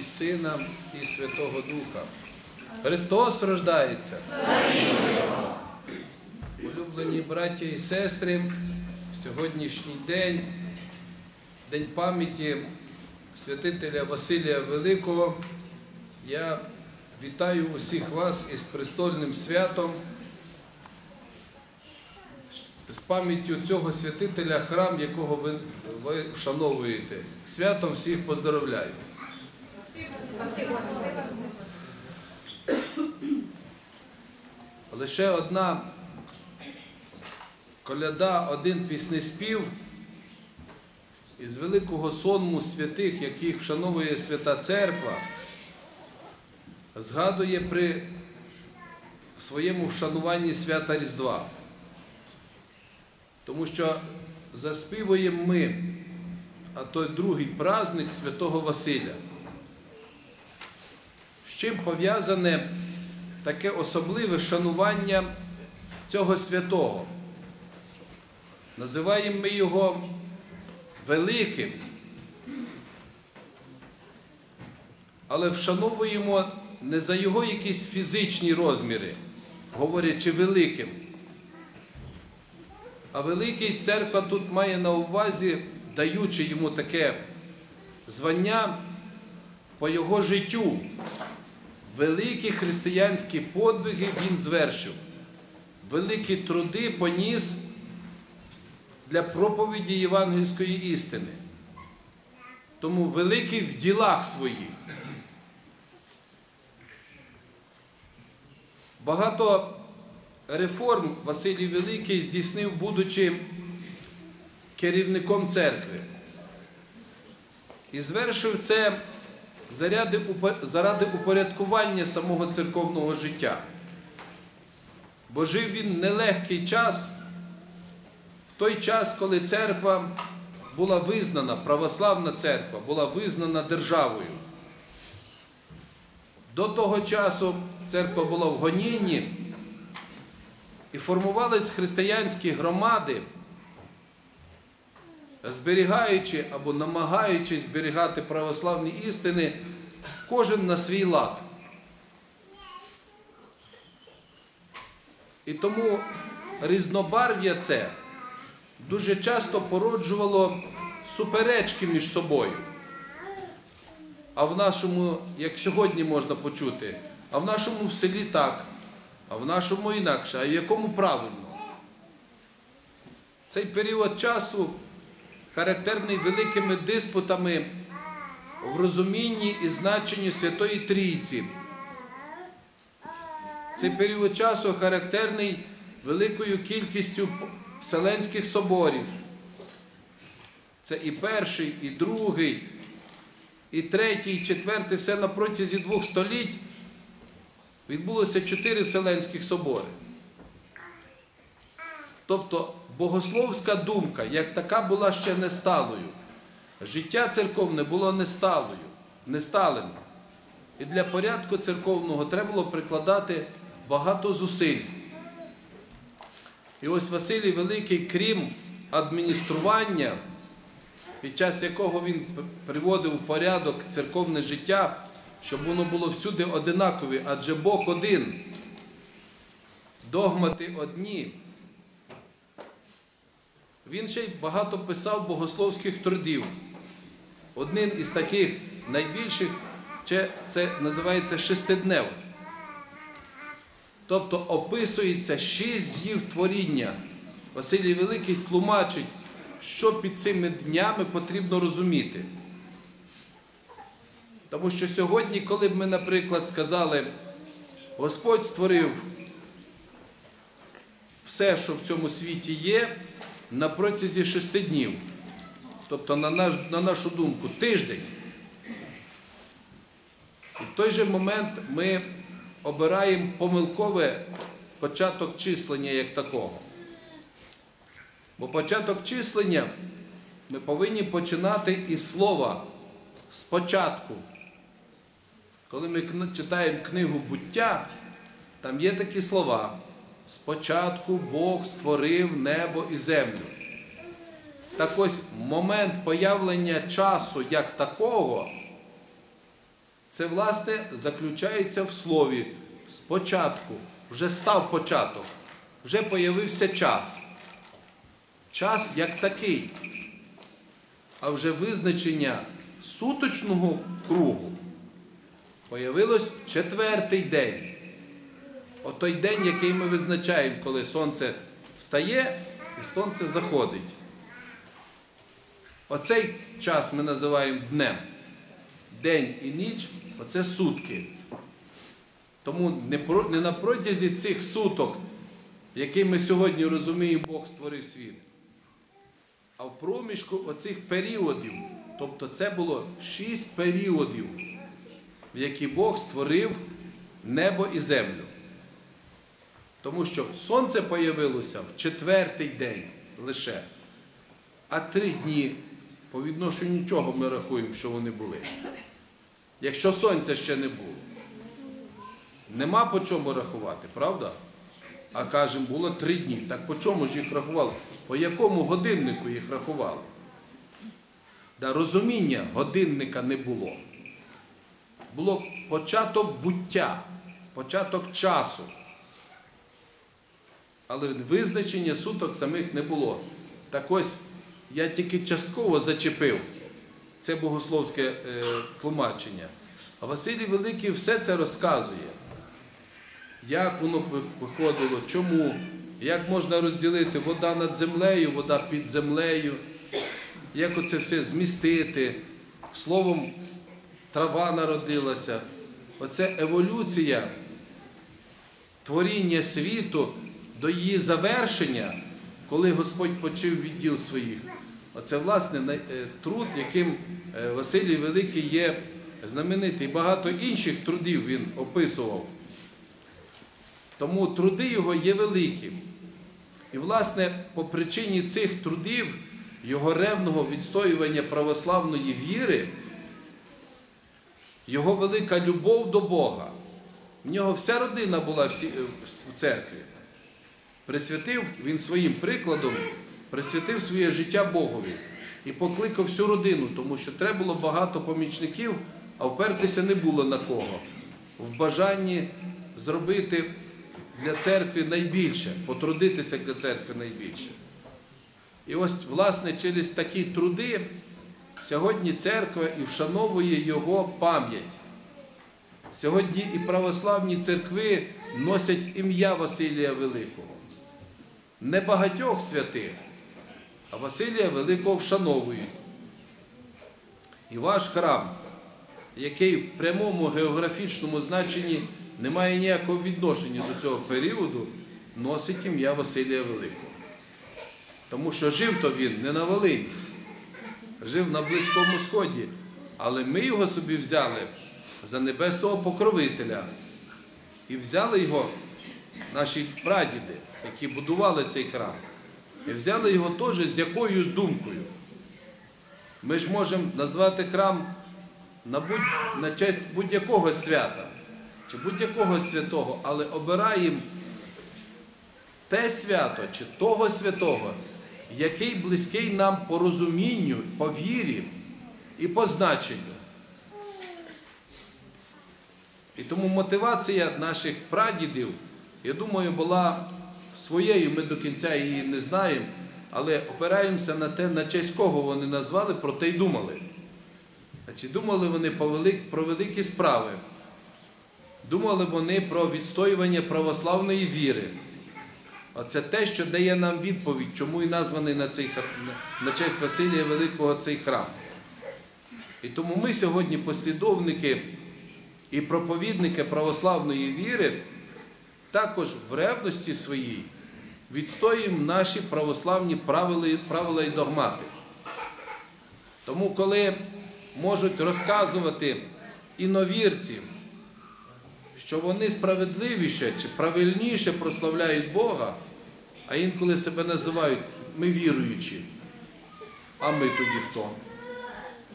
І Сина, і Святого Духа. Христос рождається. Улюблені браття і сестри, сьогоднішній день, День пам'яті святителя Василія Великого, я вітаю усіх вас із престольним святом, з пам'яттю цього святителя, храм, якого ви вшановуєте. Святом всіх поздоровляю. Лише одна коляда, один піснеспів із великого сонму святих, яких вшановує Свята Церква, згадує при своєму вшануванні свята Різдва. Тому що заспівуємо ми, а той другий праздник святого Василя. З чим пов'язане таке особливе шанування цього святого. Називаємо ми його великим, але вшановуємо не за його якісь фізичні розміри, говорячи великим. А великий церква тут має на увазі, даючи йому таке звання по його життю. Великі християнські подвиги він звершив, великі труди поніс для проповіді євангельської істини. Тому великий в ділах своїх. Багато реформ Василій Великий здійснив, будучи керівником церкви. І звершив це заради, упорядкування самого церковного життя. Бо жив він нелегкий час, в той час, коли церква була визнана, православна церква була визнана державою. До того часу церква була в гонінні і формувались християнські громади, зберігаючи або намагаючись зберігати православні істини, кожен на свій лад. І тому різнобарв'я це дуже часто породжувало суперечки між собою. А в нашому, як сьогодні можна почути, а в нашому в селі так, а в нашому інакше, а в якому правильно. Цей період часу характерний великими диспутами в розумінні і значенні Святої Трійці. Цей період часу характерний великою кількістю Вселенських соборів. Це і перший, і другий, і третій, і четвертий, все на протязі двох століть відбулося чотири Вселенських собори. Тобто богословська думка, як така була ще не сталою. Життя церковне було несталою, несталим. І для порядку церковного треба було прикладати багато зусиль. І ось Василій Великий, крім адміністрування, під час якого він приводив у порядок церковне життя, щоб воно було всюди одинакове, адже Бог один, догмати одні. Він ще й багато писав богословських трудів. Один із таких найбільших це називається шестиднев. Тобто описується шість днів творіння. Василій Великий тлумачить, що під цими днями потрібно розуміти. Тому що сьогодні, коли б ми, наприклад, сказали, Господь створив все, що в цьому світі є, на протязі шести днів. Тобто, на, наш, на нашу думку, тиждень. І в той же момент ми обираємо помилкове початок числення як такого. Бо початок числення ми повинні починати із слова спочатку. Коли ми читаємо книгу буття, там є такі слова. Спочатку Бог створив небо і землю. Так ось момент появлення часу як такого це власне заключається в слові спочатку, вже став початок, вже появився час. Час як такий, а вже визначення суточного кругу появилось четвертий день. От той день, який ми визначаємо, коли сонце встає і сонце заходить. Оцей час ми називаємо днем. День і ніч оце сутки. Тому не, на протязі цих суток, які ми сьогодні розуміємо, Бог створив світ, а в проміжку оцих періодів. Тобто це було шість періодів, в які Бог створив небо і землю. Тому що сонце появилося в четвертий день лише, а три дні по відношенню чого ми рахуємо, що вони були. Якщо сонця ще не було, нема по чому рахувати, правда? А кажемо, було три дні. Так по чому ж їх рахували? По якому годиннику їх рахували? Да, розуміння годинника не було. Було початок буття, початок часу. Але визначення суток самих не було. Так ось я тільки частково зачепив це богословське е, тлумачення. А Василій Великий все це розказує. Як воно виходило, чому, як можна розділити вода над землею, вода під землею, як оце все змістити. Словом, трава народилася. Оце еволюція творіння світу до її завершення, коли Господь почив відділ своїх. Оце, власне, е, труд, яким е, Василій Великий є знаменитий. Багато інших трудів він описував. Тому труди його є великі. І, власне, по причині цих трудів, його ревного відстоювання православної віри, його велика любов до Бога. В нього вся родина була в церкві. Присвятив він своїм прикладом, присвятив своє життя Богові і покликав всю родину, тому що треба було багато помічників, а впертися не було на кого. В бажанні зробити для церкви найбільше, потрудитися для церкви найбільше. І ось, власне, через такі труди сьогодні церква і вшановує його пам'ять. Сьогодні і православні церкви носять ім'я Василія Великого. Не багатьох святих, а Василія Великого вшановують. І ваш храм, який в прямому географічному значенні не має ніякого відношення до цього періоду, носить ім'я Василія Великого. Тому що жив то він не на Волині, жив на Близькому Сході, але ми його собі взяли за небесного покровителя. І взяли його наші прадіди, які будували цей храм. І взяли його теж з якоюсь думкою. Ми ж можемо назвати храм на, будь, на честь будь-якого свята чи будь-якого святого, але обираємо те свято чи того святого, який близький нам по розумінню, по вірі і по значенню. І тому мотивація наших прадідів, я думаю, була своєю, ми до кінця її не знаємо, але опираємося на те, на честь кого вони назвали, про те й думали. Значить, думали вони про великі справи. Думали вони про відстоювання православної віри. Оце те, що дає нам відповідь, чому і названий на, цей, на честь Василія Великого цей храм. І тому ми сьогодні послідовники і проповідники православної віри також в ревності своїй відстоюємо наші православні правила і догмати. Тому, коли можуть розказувати іновірці, що вони справедливіше чи правильніше прославляють Бога, а інколи себе називають ми віруючі. А ми тоді хто?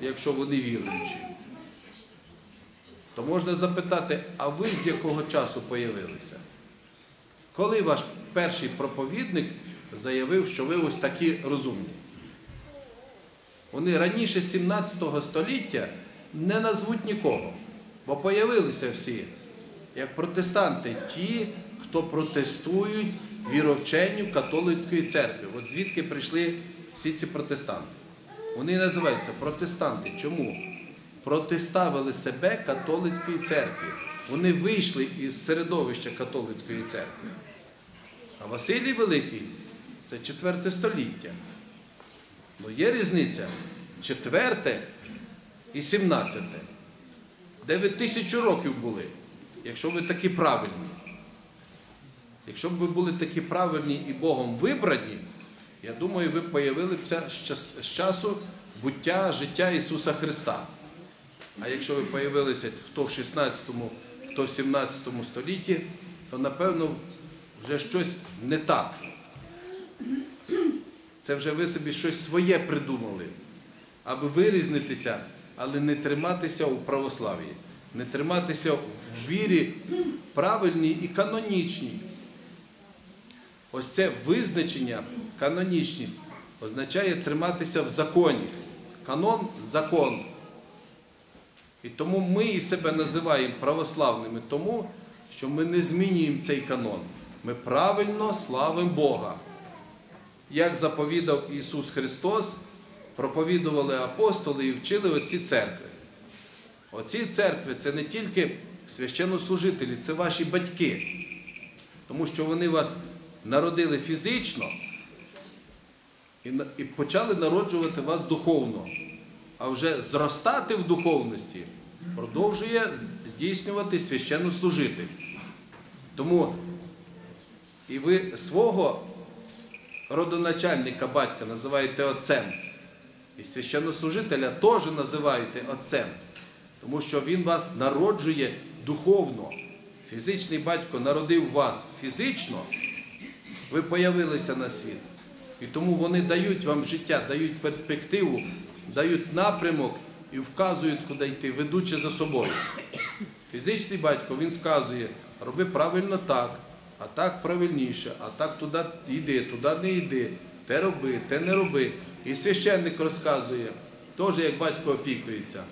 Якщо вони віруючі. То можна запитати, а ви з якого часу появилися? Коли ваш перший проповідник заявив, що ви ось такі розумні? Вони раніше 17 століття не назвуть нікого. Бо появилися всі, як протестанти, ті, хто протестують віровченню католицької церкви. От звідки прийшли всі ці протестанти. Вони називаються протестанти. Чому? Протиставили себе католицької церкві. Вони вийшли із середовища католицької церкви. А Василій Великий це 4 століття. Ну є різниця 4 і 17. Де ви тисячу років були, якщо ви такі правильні. Якщо б ви були такі правильні і Богом вибрані, я думаю, ви появилися з часу буття життя Ісуса Христа. А якщо ви появилися хто в 16-му, хто в 17 столітті, то напевно вже щось не так. Це вже ви собі щось своє придумали, аби вирізнитися, але не триматися у православ'ї, не триматися в вірі правильній і канонічній. Ось це визначення, канонічність означає триматися в законі. Канон закон. І тому ми і себе називаємо православними, тому що ми не змінюємо цей канон. Ми правильно славимо Бога. Як заповідав Ісус Христос, проповідували апостоли і вчили оці церкви. Оці церкви це не тільки священнослужителі, це ваші батьки. Тому що вони вас народили фізично і, почали народжувати вас духовно. А вже зростати в духовності продовжує здійснювати священнослужитель. Тому і ви свого родоначальника батька називаєте отцем. І священнослужителя теж називаєте отцем, тому що він вас народжує духовно. Фізичний батько народив вас фізично, ви появилися на світ. І тому вони дають вам життя, дають перспективу, дають напрямок і вказують, куди йти, ведучи за собою. Фізичний батько він сказує, роби правильно так, а так правильніше, а так туди йди, туди не йди, те роби, те не роби. І священник розказує, теж як батько опікується.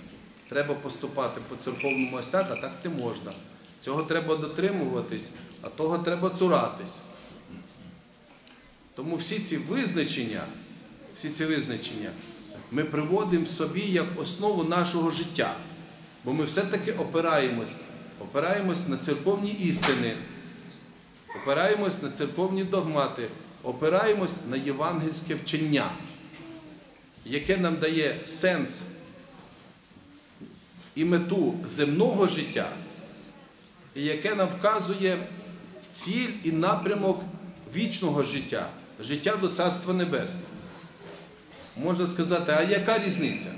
Треба поступати по церковному ось так, а так не можна. Цього треба дотримуватись, а того треба цуратись. Тому всі ці визначення, всі ці визначення ми приводимо собі як основу нашого життя. Бо ми все-таки опираємось, опираємось на церковні істини, опираємось на церковні догмати, опираємось на євангельське вчення, яке нам дає сенс і мету земного життя, і яке нам вказує ціль і напрямок вічного життя, життя до Царства Небесного. Можна сказати, а яка різниця?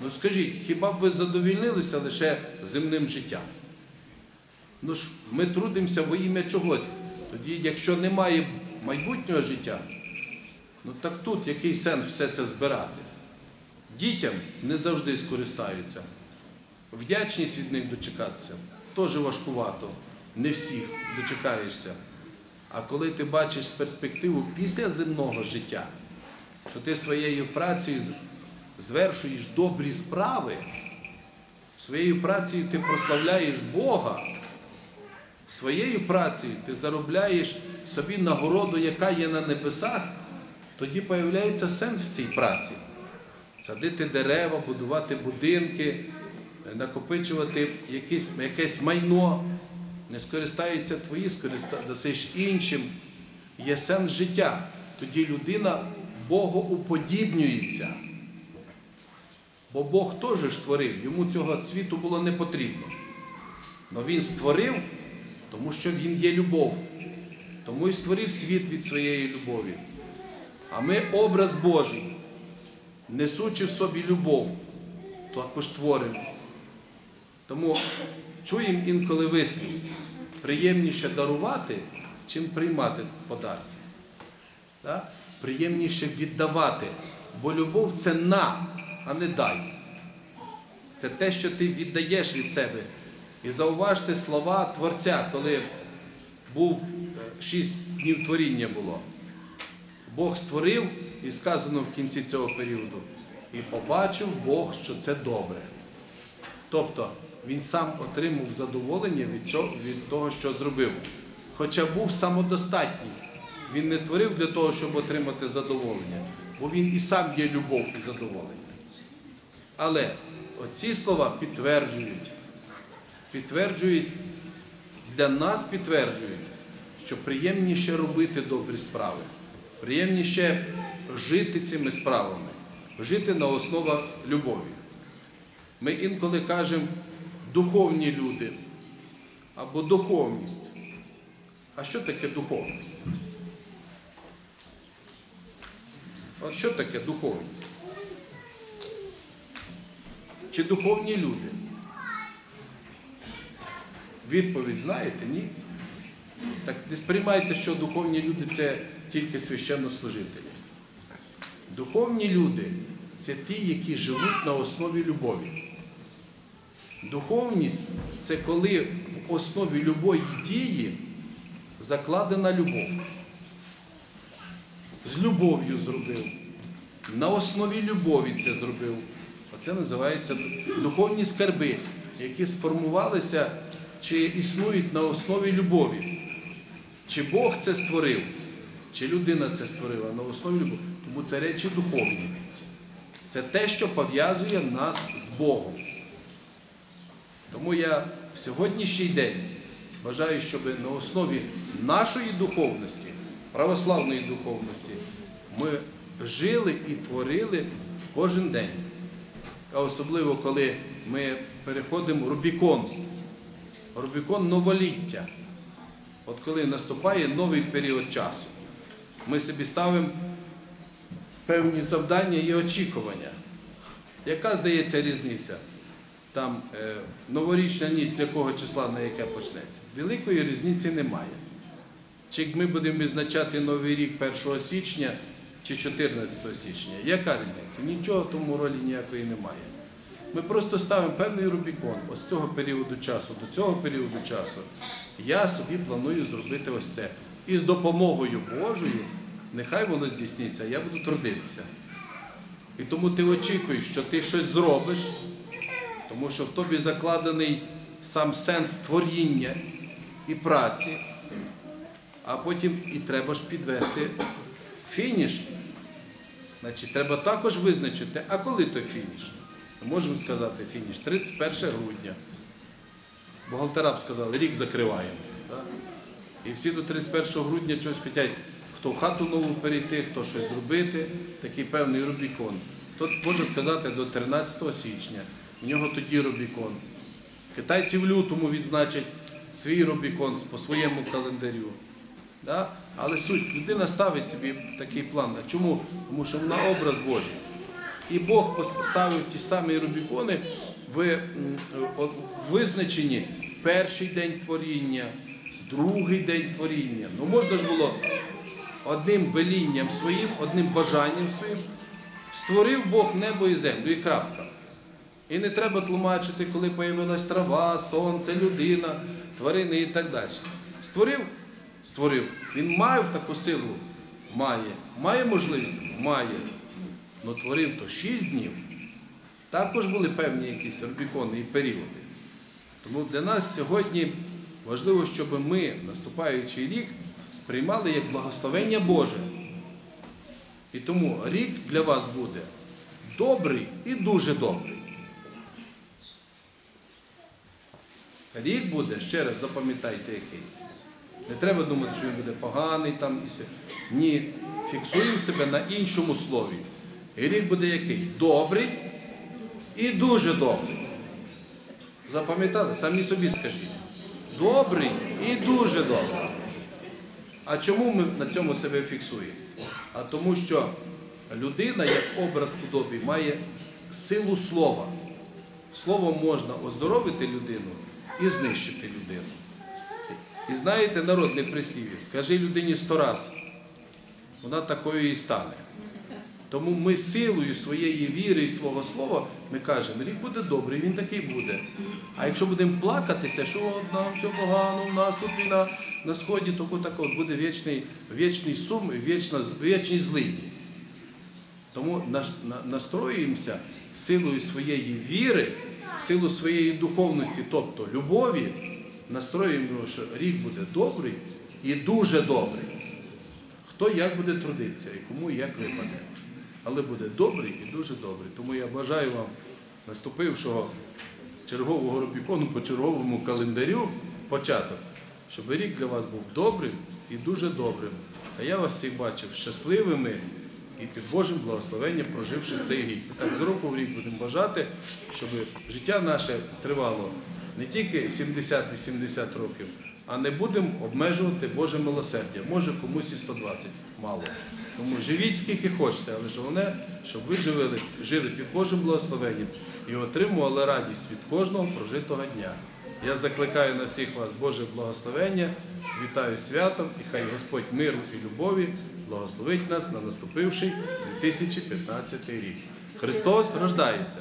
Ну скажіть, хіба б ви задовільнилися лише земним життям? Ну ж, ми трудимося во ім'я чогось. Тоді, якщо немає майбутнього життя, ну так тут який сенс все це збирати? Дітям не завжди скористаються. Вдячність від них дочекатися теж важкувато. Не всіх дочекаєшся. А коли ти бачиш перспективу після земного життя, що ти своєю працею звершуєш добрі справи, своєю працею ти прославляєш Бога, своєю працею ти заробляєш собі нагороду, яка є на небесах, тоді появляється сенс в цій праці. Садити дерева, будувати будинки, накопичувати якесь, якесь майно, не скористаються твої, скористаєш іншим. Є сенс життя. Тоді людина Богу уподібнюється. Бо Бог теж ж створив, йому цього світу було не потрібно. Але Він створив, тому що Він є любов. Тому і створив світ від своєї любові. А ми образ Божий, несучи в собі любов, також творимо. Тому чуємо інколи вислів, приємніше дарувати, чим приймати подарки. Так? Приємніше віддавати, бо любов це на, а не дай. Це те, що ти віддаєш від себе. І зауважте слова Творця, коли був е, шість днів творіння було. Бог створив, і сказано в кінці цього періоду, і побачив Бог, що це добре. Тобто він сам отримав задоволення від того, що зробив. Хоча був самодостатній. Він не творив для того, щоб отримати задоволення, бо він і сам є любов і задоволення. Але оці слова підтверджують, підтверджують, для нас підтверджують, що приємніше робити добрі справи, приємніше жити цими справами, жити на основах любові. Ми інколи кажемо духовні люди або духовність. А що таке духовність? От що таке духовність? Чи духовні люди? Відповідь знаєте, ні? Так не сприймайте, що духовні люди це тільки священнослужителі. Духовні люди це ті, які живуть на основі любові. Духовність це коли в основі любої дії закладена любов. З любов'ю зробив. На основі любові це зробив. Оце називається духовні скарби, які сформувалися чи існують на основі любові. Чи Бог це створив, чи людина це створила на основі любові. Тому це речі духовні. Це те, що пов'язує нас з Богом. Тому я в сьогоднішній день бажаю, щоб на основі нашої духовності, православної духовності, ми жили і творили кожен день. А особливо, коли ми переходимо Рубікон, Рубікон новоліття. От коли наступає новий період часу, ми собі ставимо певні завдання і очікування. Яка здається різниця? Там е, новорічна ніч з якого числа на яке почнеться? Великої різниці немає. Чи ми будемо відзначати Новий рік 1 січня чи 14 січня? Яка різниця? Нічого в тому ролі ніякої немає. Ми просто ставимо певний Рубікон. З цього періоду часу до цього періоду часу я собі планую зробити ось це. І з допомогою Божою, нехай воно здійсниться, я буду трудитися. І тому ти очікуєш, що ти щось зробиш, тому що в тобі закладений сам сенс творіння і праці, а потім і треба ж підвести фініш. Значить, треба також визначити, а коли то фініш? Ми можемо сказати фініш 31 грудня. Бухгалтера б сказали, рік закриваємо. І всі до 31 грудня щось хочуть, хто в хату нову перейти, хто щось зробити, такий певний Рубікон. Хто може сказати до 13 січня, в нього тоді Рубікон. Китайці в лютому відзначать свій Рубікон по своєму календарю. Да? Але суть, людина ставить собі такий план. Чому? Тому що вона образ Божий. І Бог поставив ті самі Рубікони в визначенні перший день творіння, другий день творіння. Ну можна ж було одним велінням своїм, одним бажанням своїм. Створив Бог небо і землю, і крапка. І не треба тлумачити, коли появилась трава, сонце, людина, тварини і так далі. Створив? Створив. Він має таку силу? Має. Має можливість? Має. Ну творив то 6 днів. Також були певні якісь рубікони і періоди. Тому для нас сьогодні важливо, щоб ми, наступаючий рік, сприймали як благословення Боже. І тому рік для вас буде добрий і дуже добрий. Рік буде, ще раз запам'ятайте який. Не треба думати, що він буде поганий там і все. Ні, фіксуємо себе на іншому слові. І рік буде який? Добрий і дуже добрий. Запам'ятали? Самі собі скажіть. Добрий і дуже добрий. А чому ми на цьому себе фіксуємо? А тому що людина, як образ подобі, має силу слова. Словом можна оздоровити людину і знищити людину. І знаєте народне прислів'я, скажи людині сто раз, вона такою і стане. Тому ми силою своєї віри і свого слова ми кажемо, рік буде добрий, він такий буде. А якщо будемо плакатися, що от нам все погано, у нас тут війна на сході, то так от буде вічний, вічний сум, вічна, вічні злидні. Тому настроюємося силою своєї віри, силу своєї духовності, тобто любові, настроюємо, його, що рік буде добрий і дуже добрий. Хто як буде трудитися і кому як випаде. Але буде добрий і дуже добрий. Тому я бажаю вам наступившого чергового робікону по черговому календарю початок, щоб рік для вас був добрим і дуже добрим. А я вас всіх бачив щасливими і під Божим благословенням проживши цей рік. Так з року в рік будемо бажати, щоб життя наше тривало не тільки 70 і 70 років, а не будемо обмежувати Боже милосердя. Може комусь і 120 мало. Тому живіть скільки хочете, але ж головне, щоб ви живили, жили під Божим благословенням і отримували радість від кожного прожитого дня. Я закликаю на всіх вас Боже благословення, вітаю святом і хай Господь миру і любові благословить нас на наступивший 2015 рік. Христос рождається!